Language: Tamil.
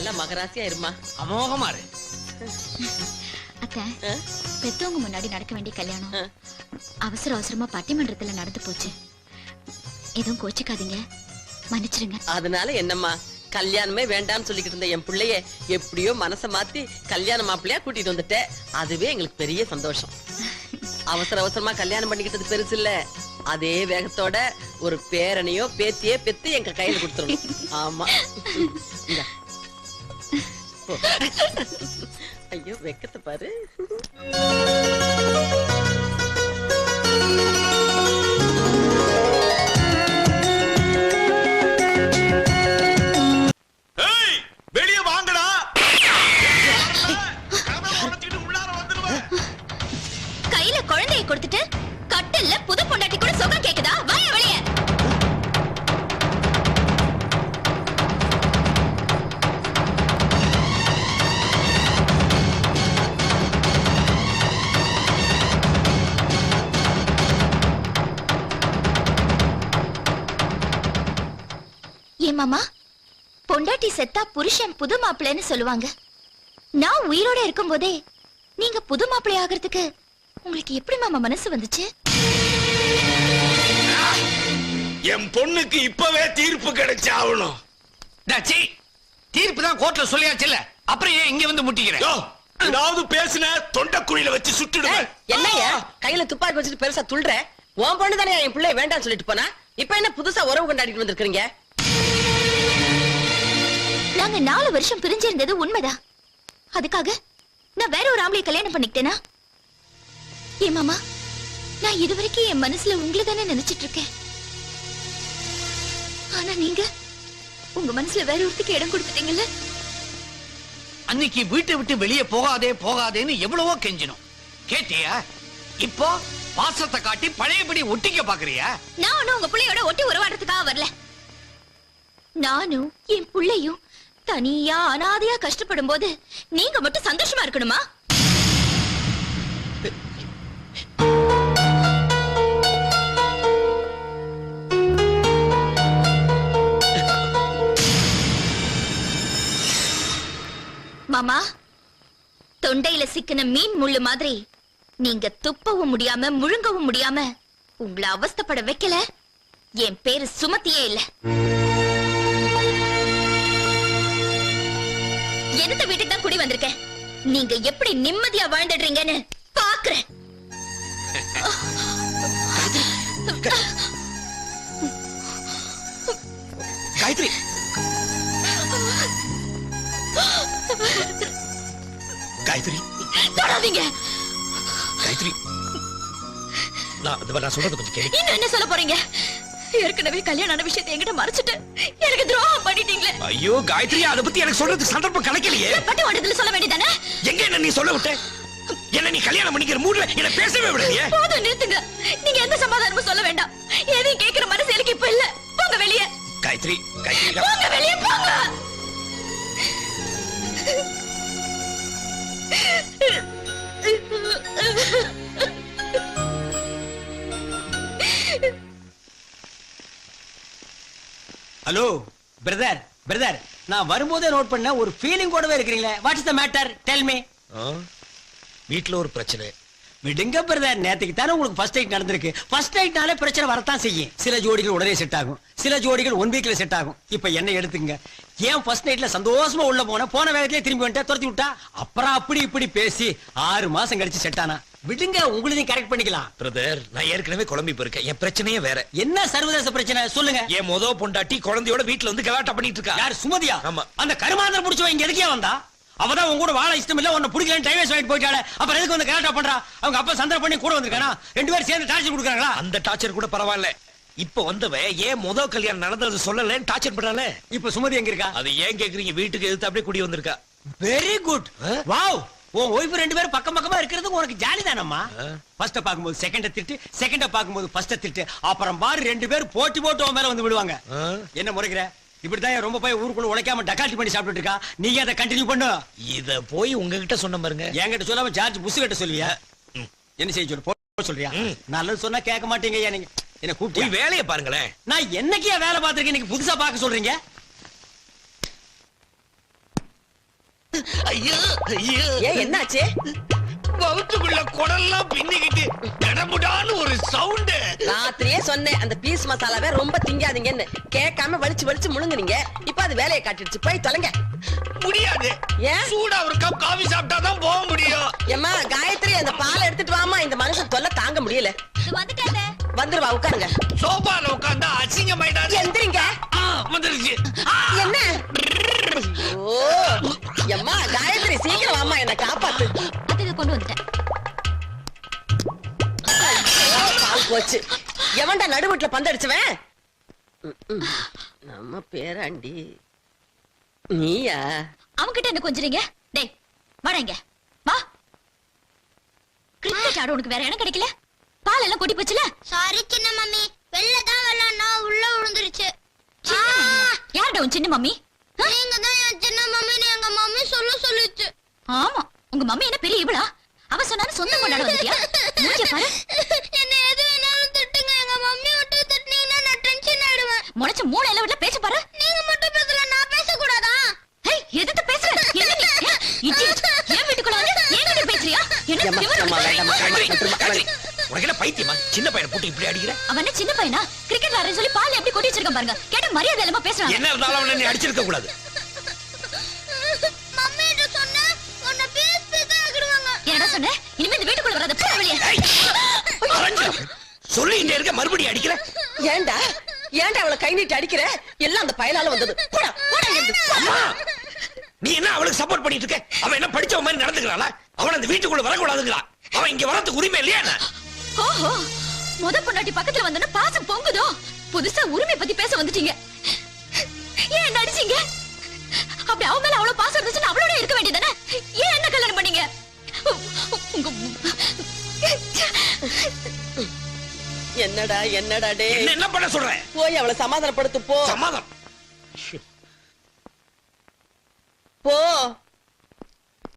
நல்ல மகராசியா இருமா. அமோகமா இரு? பெத்தவங்க முன்னாடி நடக்க வேண்டிய கல்யாணம். அவசர அவசரமா பட்டிமன்றத்துல நடந்து போச்சு. எதுவும் கோச்சிக்காதீங்க. மன்னிச்சிடுங்க அதனால என்னம்மா கல்யாணமே வேண்டாம்னு சொல்லிக்கிட்டு இருந்த என் பிள்ளைய எப்படியோ மனச மாத்தி கல்யாண மாப்பிள்ளையா கூட்டிட்டு வந்துட்டேன் அதுவே எங்களுக்கு பெரிய சந்தோஷம். அவசர அவசரமா கல்யாணம் பண்ணிக்கிட்டது பெருசு இல்ல. அதே வேகத்தோட ஒரு பேரனையோ பேத்தியோ பெத்து எங்க கையில கொடுத்துடணும் ஆமா. ஐயோ வெக்கத்தை பாரு. மாமா? பொண்டாட்டி செத்தா புருஷன் புது மாப்பிள்ளைன்னு சொல்லுவாங்க. நான் உயிரோட இருக்கும்போதே நீங்க புது மாப்பிள்ளை ஆகிறதுக்கு உங்களுக்கு எப்படி மாமா மனசு வந்துச்சு? என் பொண்ணுக்கு இப்பவே தீர்ப்பு கிடைச்சாகணும் டாச்சி தீர்ப்பு தான் கோர்ட்ல சொல்லியாச்சுல்ல அப்புறம் ஏன் இங்க வந்து முட்டிக்கிறேன் ஏதாவது பேசுன தொண்டைக்குழியில வச்சு சுட்டுடுவேன் என்னய்யா? கையில துப்பாக்கி வச்சுட்டு பெருசா துள்ற உன் பொண்ணு தானே என் பிள்ளை வேண்டாம்னு சொல்லிட்டு போனா? இப்ப என்ன புதுசா உறவு கொண்டாடிட்டு வந்திருக்கீங்க நாங்க நாலு வருஷம் பிரிஞ்சிருந்தது உண்மைதான். அதுக்காக நான் வேற ஒரு ஆம்பளை கல்யாணம் பண்ணிக்கிட்டேனா? ஏ மாமா நான் இதுவரைக்கும் என் மனசுல உங்களை தானே நினைச்சிட்டு இருக்கேன். ஆனா நீங்க உங்க மனசுல வேற ஒருத்திக்கு இடம் கொடுத்துட்டீங்கல்ல? அன்னைக்கு வீட்டை விட்டு வெளியே போகாதே போகாதேன்னு எவ்வளவோ கெஞ்சினோம். கேட்டியா? இப்போ பாசத்தை காட்டி பழையபடி ஒட்டிக்க பாக்குறியா? நான் ஒண்ணும் உங்க பிள்ளையோட ஒட்டி உறவாடுறதுக்காக வரல. நானும் என் பிள்ளையும் தனியா அனாதையா கஷ்டப்படும் போது நீங்க மட்டும் சந்தோஷமா இருக்கணுமா? மாமா தொண்டையில சிக்கின மீன் முள்ளு மாதிரி நீங்க துப்பவும் முடியாம முழுங்கவும் முடியாம உங்களை அவஸ்தைப்பட வைக்கல. என் பேரு சுமத்தியே இல்ல. எந்த வீட்டுக்கு தான் குடி வந்திருக்கேன் நீங்க எப்படி நிம்மதியா வாழ்ந்துடுறீங்கன்னு பாக்குறேன். காயத்ரி. காயத்ரி. தொடாதீங்க. காயத்ரி. நான் சொல்றது கொஞ்சம் கேளு. இன்னும் என்ன சொல்ல போறீங்க? ஏற்கனவே கல்யாண விஷயத்தை என்கிட்ட மறைச்சிட்டு எனக்கு துரோகம் பண்ணிட்டீங்களே. ஐயோ காயத்ரி அதை பத்தி எனக்கு சொல்றதுக்கு சந்தர்ப்பம் கிடைக்கலையே. பட்டு வாட்டத்துல சொல்ல வேண்டியதானே? எங்க என்ன நீ சொல்ல விட்ட? என்ன நீ கல்யாணம் பண்ணிக்கிற மூட்ல என்ன பேசவே விடலையே? போதும் நிறுத்துங்க. நீங்க எந்த சமாதானமும் சொல்ல வேண்டாம். எதையும் கேக்குற மனசு எனக்கு இப்ப இல்ல. போங்க வெளியே. காயத்ரி காயத்ரி போங்க வெளியே போங்க. ஹலோ பிரதர் பிரதர் நான் வரும்போதே நோட் பண்ண ஒரு ஃபீலிங் கூடவே இருக்கிறீங்களே. What is the matter tell me ஆ? வீட்ல ஒரு பிரச்சனை. விடுங்க பிரதர் நேத்துக்கு தானே உங்களுக்கு ஃபர்ஸ்ட் நைட் நடந்திருக்கு. ஃபர்ஸ்ட் நைட்னாலே பிரச்சனை வரத்தான் செய்யும். சில ஜோடிகள் உடனே செட் ஆகும். சில ஜோடிகள் ஒன் வீக்ல செட் ஆகும். இப்ப என்ன எடுத்துங்க ஏன் ஃபர்ஸ்ட் நைட்ல சந்தோஷமா உள்ள போன போன வேகத்திலே திரும்பி வந்துட்டா துரத்தி விட்டா? அப்புறம் அப்படி இப்படி பேசி ஆறு மாசம் கழிச்சு செட் ஆனா. விடுங்க உங்களையும் கரெக்ட் பண்ணிக்கலாம். பிரதர் நான் ஏற்கனவே குழம்பி போயிருக்கேன். என் பிரச்சனையே வேற. என்ன சர்வதேச பிரச்சனை? சொல்லுங்க. என் மொத பொண்டாட்டி குழந்தையோட வீட்ல வந்து கலாட்டா பண்ணிட்டு இருக்கா? யார் சுமதியா? ஆமா. அந்த கருமாந்திரம் புடிச்சவன் இங்க எதுக்கே வந்தா அவதான் உன் கூட வாழ இஷ்டம் இல்ல உன்னை பிடிக்கலன்னு டைவர்ஸ் வாங்கிட்டு போயிட்டாளே. அப்புறம் எதுக்கு வந்து கலாட்டா பண்றா? அவங்க அப்பா சந்தர்ப்பம் பண்ணி கூட வந்திருக்கானா? ரெண்டு பேரும் சேர்ந்து டார்ச்சர் கொடுக்குறாங்களா? அந்த டார்ச்சர் கூட பரவாயில்ல. இப்ப வந்தவ ஏன் முத கல்யாணம் நடந்தது சொல்லலன்னு டார்ச்சர் பண்றாளே இப்ப சுமதி எங்க இருக்கா? அது ஏன் கேக்குறீங்க? வீட்டுக்கு எதிர்த்து அப்படியே குடி வந்திருக்கா. Very good? வாவ் உன் ஒய்ஃப் ரெண்டு பேரும் பக்கம் பக்கமா இருக்கிறது உனக்கு ஜாலி தானம்மா. ஃபர்ஸ்ட பாக்கும்போது செகண்ட திட்டு செகண்ட பாக்கும்போது ஃபர்ஸ்ட திட்டு அப்புறம் பாரு ரெண்டு பேரும் போட்டி போட்டு உன் மேல வந்து விடுவாங்க? என்ன முறைக்கிற? இப்படிதான் ரொம்ப போய் ஊருக்குள்ள உழைக்காம டக்காட்டி பண்ணி சாப்பிட்டுட்டு இருக்கா. நீங்க அதை கண்டினியூ பண்ணு? இத போய் உங்ககிட்ட சொன்ன பாருங்க. என்கிட்ட சொல்லாம ஜார்ஜ் புஷ் கிட்ட சொல்லுவியா. என்ன செய்ய சொல்லு போ சொல்றியா. நல்லது சொன்னா கேட்க மாட்டீங்க நீங்க. என்ன போய் கூப்பிட்டு வேலையை பாருங்களேன். நான் என்னைக்கே வேலை பார்த்திருக்கேன்? இன்னைக்கு புதுசா பார்க்க சொல்றீங்க? ஐயோ ஐயோ. ஏன் என்னாச்சு? வவுத்துக்குள்ள குடல்லாம் பின்னிக்கிட்டு கடமுடான்னு ஒரு சவுண்டு ராத்திரியே சொன்னேன் அந்த பீஸ் மசாலாவை ரொம்ப திங்காதீங்கன்னு. கேட்காம வலிச்சு வலிச்சு முழுங்குனீங்க. இப்ப அது வேலையை காட்டிடுச்சு. போய் தொலைங்க. முடியாது. ஏன்? சூடா ஒரு கப் காபி சாப்பிட்டா தான் போக முடியும். ஏம்மா காயத்ரி அந்த பாலை எடுத்துட்டு வாமா இந்த மனுஷன் தொல்லை தாங்க முடியல. வந்துட்டேன் வந்துருவா உட்காருங்க. சோபால உட்கார்ந்தா அசிங்கமாயிடாது எந்திரிங்க. ஆ, வந்துருச்சு. ஆ, என்ன? ஓ எம்மா காயத்ரி சீக்கிரம் வாமா என்ன காப்பாத்து. போச்சு. எவன்டா நடுவுட்ல பந்தடிச்சவன். நம்ம பேராண்டி. நீயா? அவன்கிட்ட என்ன கொஞ்சறீங்க? டேய் வாடா இங்க. வா. கிரிக்கெட் ஆட உனக்கு வேற இடம் கிடைக்கல. பால் எல்லாம் கொட்டி போச்சுல. சாரி சின்ன மம்மி. வெளில தான் விளையாடினா உள்ள விழுந்துருச்சு. யார்டா உன் சின்ன மம்மி? நீங்க தான் என் சின்ன மம்மின்னு எங்க மம்மி சொல்ல சொல்லுச்சு. ஆமா. உங்க மம்மி என்ன பெரிய இவளா? அவ சொன்னாலும் சொந்தம் கொண்டாட வந்துட்டியா? உனக்கு? பைத்தியமா? சின்ன பையனை போட்டு இப்படி அடிக்கிற? அவன் என்ன சின்ன பையனா? கிரிக்கெட் விளையாடுறேன்னு சொல்லி பால் எப்படி கொட்டி வச்சிருக்கான் பாருங்க. கேட்ட மரியாதை இல்லாம பேசுறான் என்ன இருந்தாலும் அவனை நீ அடிச்சிருக்க கூடாது. என்னடா சொன்ன? இனிமே இந்த வீட்டுக்குள்ள வராத. போ வெளியே. ஏய், அரைஞ்சிரு. சொல்லிக்கிட்டே இருக்க மறுபடியும் அடிக்கிற. ஏன்டா ஏன்டா அவளை கை நீட்டி அடிக்கிற? எல்லாம் அந்த பயலால வந்தது. போடா போடா. அம்மா நீ என்ன அவளுக்கு சப்போர்ட் பண்ணிட்டு இருக்க? அவன் என்ன படிச்சவன் மாதிரி நடந்துக்கிறாளா? அவன் அந்த வீட்டுக்குள்ள வரக்கூடாதுங்கிறான். அவன் இங்க வரதுக்கு உரிமை இல்லையா என்ன? ஓஹோ முத பொண்டாட்டி பக்கத்துல வந்தோன்னா பாசம் பொங்குதோ? புதுசா உரிமை பத்தி பேச வந்துட்டீங்க. ஏன் என்ன அடிச்சீங்க அப்படி அவ மேல அவ்வளவு பாசம் இருந்துச்சுன்னா அவளோட இருக்க வேண்டியதானே ஏன் என்ன கல்யாணம் பண்ணீங்க? உங்க என்னடா என்னடா டே? என்ன என்ன பண்ண சொல்றேன் போய் அவளை சமாதானப்படுத்து போ. சமாதம் போ.